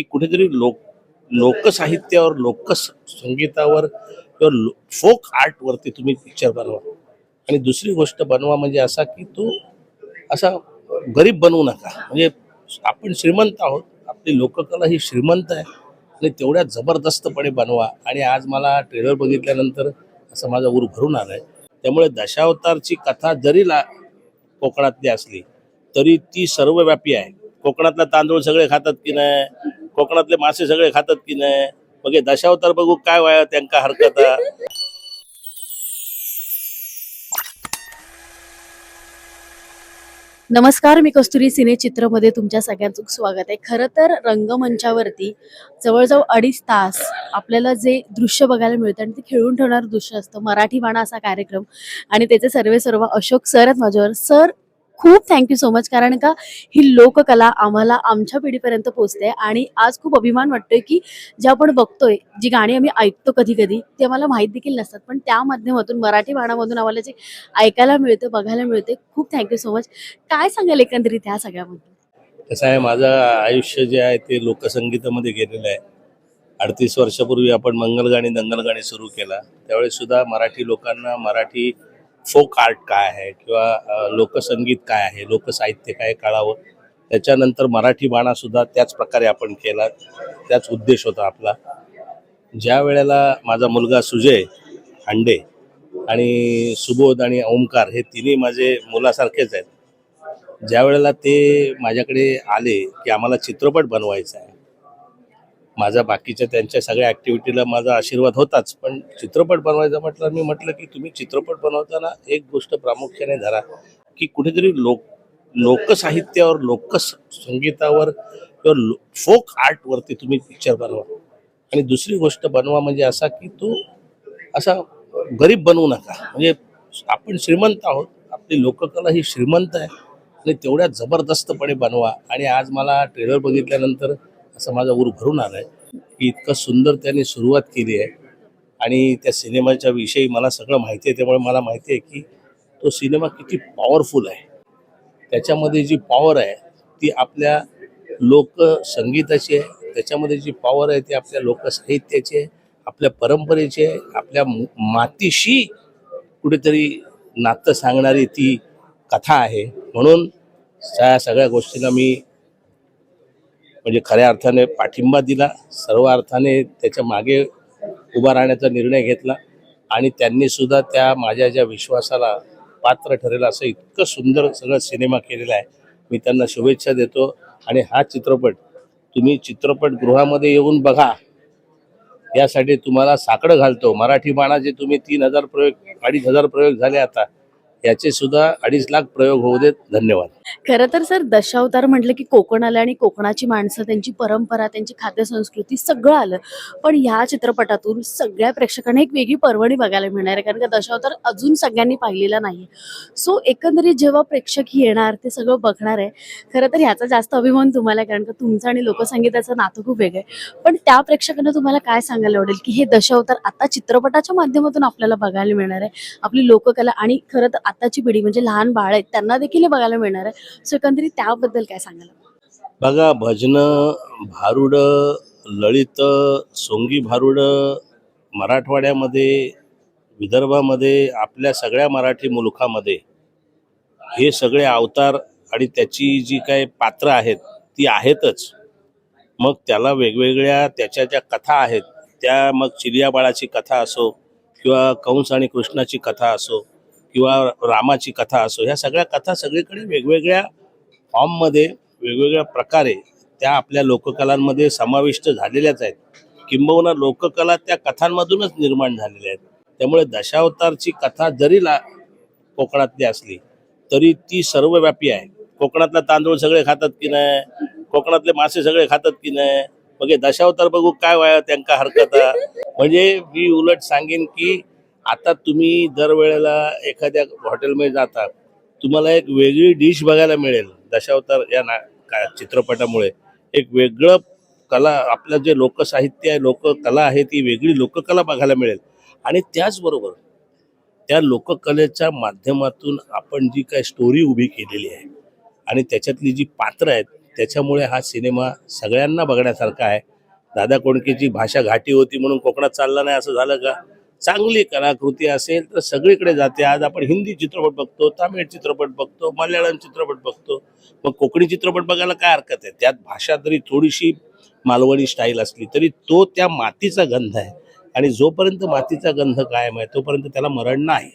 की कुठेतरी लोक लोकसाहित्यावर लोकसंगीतावर किंवा फोक आर्टवरती तुम्ही पिक्चर बनवा. आणि दुसरी गोष्ट बनवा म्हणजे असा की तो असा गरीब बनवू नका. म्हणजे आपण श्रीमंत आहोत आपली लोककला ही श्रीमंत आहे आणि तेवढ्या जबरदस्तपणे बनवा. आणि आज मला ट्रेलर बघितल्यानंतर असं माझा ऊर भरून आलाय. त्यामुळे दशावतारची कथा जरी ला कोकणातली असली तरी ती सर्वव्यापी आहे. कोकणातला तांदूळ सगळे खातात की नाही? कोकणातले मासे सगळे खातात की नाही? मग हे दशावतार बघू काय वाया त्यांका हरकत. नमस्कार मी कस्तुरी सिने चित्रमध्ये तुमच्या सगळ्यांचं स्वागत आहे. खरं तर रंगमंचावरती जवळजवळ अडीच तास आपल्याला जे दृश्य बघायला मिळतं आणि ते खेळून ठेवणारं दृश्य असतं मराठी बाणा असा कार्यक्रम. आणि त्याचे सर्वे सर्व अशोक सर आहेत माझ्यावर. सर खूप थँक्यू सो मच कारण का ही लोककला आम्हाला आमच्या पिढीपर्यंत पोहोचते आणि आज खूप अभिमान वाटतोय की जे आपण बघतोय जी गाणी आम्ही ऐकतो कधी कधी ते आम्हाला माहीत देखील नसतात. पण त्या माध्यमातून मराठी बाणामधून आम्हाला जे ऐकायला मिळतं बघायला मिळते खूप थँक्यू सो मच काय सांगाल एकंदरीत ह्या सगळ्याबद्दल? कसं आहे माझं आयुष्य जे आहे ते लोकसंगीतामध्ये गेलेलं आहे. अडतीस वर्षापूर्वी आपण मंगलगाणी दंगलगाणी सुरू केला. त्यावेळेस सुद्धा मराठी लोकांना मराठी फोक आर्ट काय आहे किंवा लोकसंगीत काय आहे लोकसाहित्य काय कळावं त्याच्यानंतर मराठी बाणा सुद्धा त्याच प्रकारे आपण केला त्याच उद्देश होता आपला. ज्या वेळेला माझा मुलगा सुजय हांडे आणि सुबोध आणि ओंकार हे तिन्ही माझे मुलासारखेच आहेत ज्या वेळेला ते माझ्याकडे आले की आम्हाला चित्रपट बनवायचा आहे माझा बाकीच्या त्यांच्या सगळ्या ॲक्टिव्हिटीला माझा आशीर्वाद होताच. पण चित्रपट बनवायचा म्हटलं मी म्हटलं की तुम्ही चित्रपट बनवताना एक गोष्ट प्रामुख्याने धरा की कुठेतरी लोक लोकसाहित्यावर लोकसंगीतावर किंवा लो फोक आर्टवरती तुम्ही पिक्चर बनवा. आणि दुसरी गोष्ट बनवा म्हणजे असा की तो असा गरीब बनवू नका. म्हणजे आपण श्रीमंत आहोत आपली लोककला ही श्रीमंत आहे आणि तेवढ्या जबरदस्तपणे बनवा. आणि आज मला ट्रेलर बघितल्यानंतर असं माझा ऊर भरून आहे की इतकं सुंदर त्यांनी सुरुवात केली आहे. आणि त्या सिनेमाच्या विषयी मला सगळं माहिती आहे. त्यामुळे मला माहिती आहे की तो सिनेमा किती पॉवरफुल आहे. त्याच्यामध्ये जी पॉवर आहे ती आपल्या लोकसंगीताची आहे. त्याच्यामध्ये जी पॉवर आहे ती आपल्या लोकसाहित्याची आहे. आपल्या परंपरेची आहे. आपल्या मु- मातीशी कुठेतरी नातं सांगणारी ती कथा आहे. म्हणून त्या सगळ्या गोष्टींना मी म्हणजे खऱ्या अर्थाने पाठिंबा दिला सर्व अर्थाने त्याच्यामागे उभा राहण्याचा निर्णय घेतला आणि त्यांनी सुद्धा त्या माझ्या ज्या विश्वासाला पात्र ठरेल असं इतकं सुंदर सगळं सिनेमा केलेला आहे. मी त्यांना शुभेच्छा देतो आणि हा चित्रपट तुम्ही चित्रपटगृहामध्ये येऊन बघा. यासाठी तुम्हाला साकडं घालतो. मराठी बाणाचे तुम्ही तीन हजार प्रयोग अडीच हजार प्रयोग झाले आता याचे सुद्धा अडीच लाख प्रयोग होऊ देत. धन्यवाद. खरं तर सर दशावतार म्हटलं की कोकण आलं आणि कोकणाची माणसं त्यांची परंपरा त्यांची खाद्य संस्कृती सगळं आलं. पण ह्या चित्रपटातून सगळ्या प्रेक्षकांना एक वेगळी पर्वणी बघायला मिळणार आहे. कारण का दशावतार अजून सगळ्यांनी पाहिलेला नाही सो एकंदरीत जेव्हा प्रेक्षक येणार ते सगळं बघणार आहे. खरं तर ह्याचा जास्त अभिमान तुम्हाला कारण का तुमचं आणि लोकसंगीताचं नातं खूप वेगळं आहे. पण त्या प्रेक्षकांना तुम्हाला काय सांगायला आवडेल की हे दशावतार आता चित्रपटाच्या माध्यमातून आपल्याला बघायला मिळणार आहे. आपली लोककला आणि खरं तर आताची पिढी म्हणजे लहान बाळ आहेत त्यांना देखील हे बघायला मिळणार आहे. सो एकंदरीत त्याबद्दल काय सांगाल? बघा भजनं भारुड ललित सोंगी भारुड मराठवाड्यामध्ये विदर्भामध्ये आपल्या सगळ्या मराठी मुलुखामध्ये हे सगळे अवतार आणि त्याची जी काय पात्र आहेत ती आहेतच. मग त्याला वेगवेगळ्या त्याच्या ज्या कथा आहेत त्या मग चिलिया बाळाची कथा असो किंवा कंस आणि कृष्णाची कथा असो किंवा रामाची कथा असो ह्या सगळ्या कथा सगळीकडे वेगवेगळ्या फॉर्ममध्ये वेगवेगळ्या प्रकारे त्या आपल्या लोककलांमध्ये समाविष्ट झालेल्याच आहेत. किंबहुना लोककला त्या कथांमधूनच निर्माण झालेल्या आहेत. त्यामुळे दशावतारची कथा जरी ला कोकणातली असली तरी ती सर्वव्यापी आहे. कोकणातला तांदूळ सगळे खातात की नाही? कोकणातले मासे सगळे खातात की नाही? मग दशावतार बघू काय वाया त्यांका हरकत? आहे. म्हणजे मी उलट सांगेन की आता तुम्ही दरवेळेला एखाद्या हॉटेलमध्ये जाता तुम्हाला एक वेगळी डिश बघायला मिळेल. दशावतार या ना का चित्रपटामुळे. एक वेगळं कला आपलं जे लोकसाहित्य आहे लोककला आहे ती वेगळी लोककला बघायला मिळेल. आणि त्याचबरोबर त्या लोककलेच्या माध्यमातून आपण जी काय स्टोरी उभी केलेली आहे आणि त्याच्यातली जी पात्र आहेत त्याच्यामुळे हा सिनेमा सगळ्यांना बघण्यासारखा आहे. दादा कोणकेची भाषा घाटी होती म्हणून कोकणात चालला नाही असं झालं का? चांगली कलाकृती असेल तर सगळीकडे जाते. आज आपण हिंदी चित्रपट बघतो तामिळ चित्रपट बघतो मल्याळम चित्रपट बघतो. मग कोकणी चित्रपट बघायला काय हरकत आहे? त्यात भाषा तरी थोडीशी मालवणी स्टाईल असली तरी तो त्या मातीचा गंध आहे. आणि जोपर्यंत मातीचा गंध कायम आहे तोपर्यंत त्याला मरण नाही.